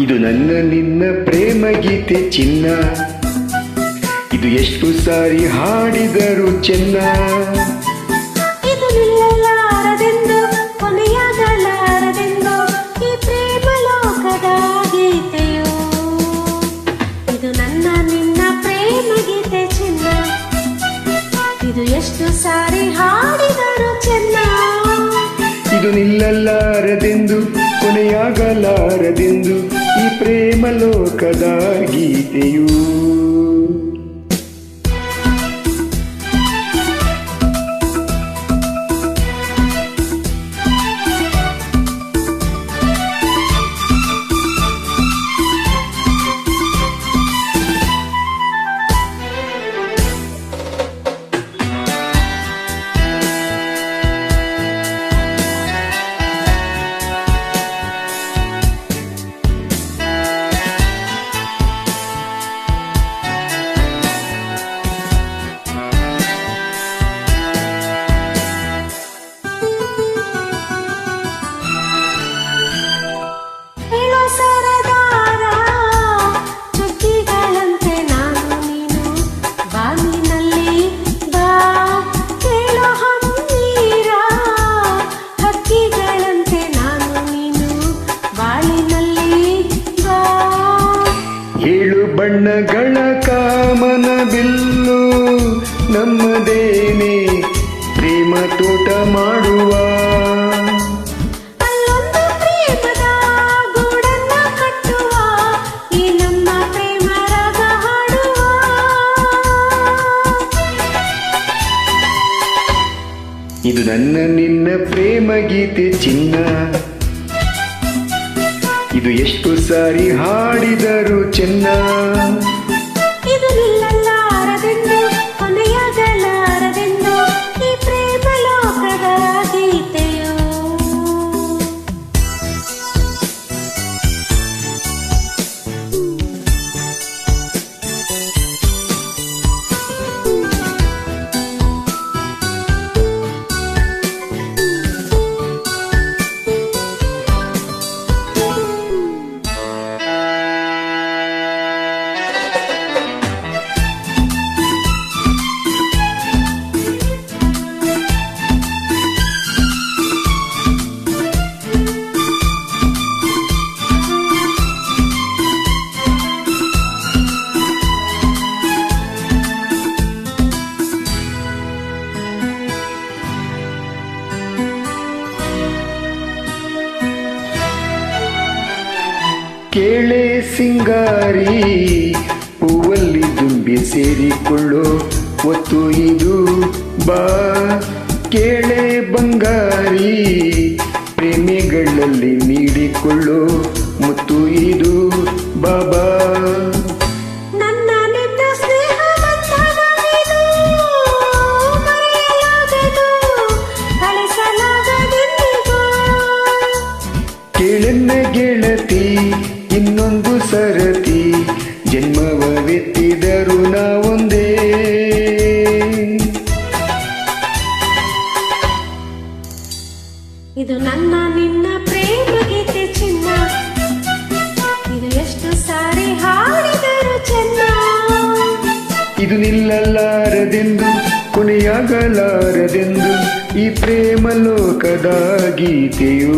ಇದು ನನ್ನ ನಿನ್ನ ಪ್ರೇಮ ಗೀತೆ ಚಿನ್ನ. ಇದು ಎಷ್ಟು ಸಾರಿ ಹಾಡಿದರು ಚೆನ್ನ. ಇದು ನಿಲ್ಲಲಾರದೆಂದು ಕೊನೆಯಾಗಲಾರದೆಂದು ಈ ಪ್ರೇಮ ಲೋಕದ ಗೀತೆಯು. ಇದು ನನ್ನ ನಿನ್ನ ಪ್ರೇಮ ಗೀತೆ ಚಿನ್ನ. ಇದು ಎಷ್ಟು ಸಾರಿ ಹಾಡಿದರು ಚೆನ್ನ. ಇದು ನಿಲ್ಲಲಾರದೆಂದು ಕೊನೆಯಾಗಲಾರದೆಂದು ಈ ಪ್ರೇಮ ಲೋಕದ ಗೀತೆಯು ಬಣ್ಣಗಳ ಕಾಮನ ಬಿಲ್ಲು ನಮ್ಮದೇನೆ ಪ್ರೇಮ ತೋಟ ಮಾಡುವ. ಇದು ನನ್ನ ನಿನ್ನ ಪ್ರೇಮ ಗೀತೆ ಚಿನ್ನ. ಇದು ಎಷ್ಟು ಸಾರಿ ಹಾಡಿದರು ಚೆನ್ನ. ಕೇಳೆ ಸಿಂಗಾರಿ ಹೂವಲ್ಲಿ ದುಂಬಿ ಸೇರಿಕೊಳ್ಳೋ. ಒತ್ತು ಇದು ಬಾ ಕೇಳೆ ಬಂಗಾರಿ ಪ್ರೇಮಿಗಳಲ್ಲಿ ನೀಡಿಕೊಳ್ಳೋ. ಮತ್ತು ಇದು ಬಾಬಾ. ಗೆಳತಿ ಇನ್ನೊಂದು ಸರತಿ ಜನ್ಮವವೆತ್ತಿದರು ನಾವೊಂದೇ. ಇದು ನನ್ನ ನಿನ್ನ ಪ್ರೇಮ ಗೀತೆ ಚಿನ್ನ. ಇದು ಎಷ್ಟು ಸಾರಿ ಹಾಡಿದರು ಚೆನ್ನ. ಇದು ನಿಲ್ಲಲಾರದೆಂದು ಕೊನೆಯಾಗಲಾರದೆಂದು ಈ ಪ್ರೇಮ ಲೋಕದ ಗೀತೆಯು.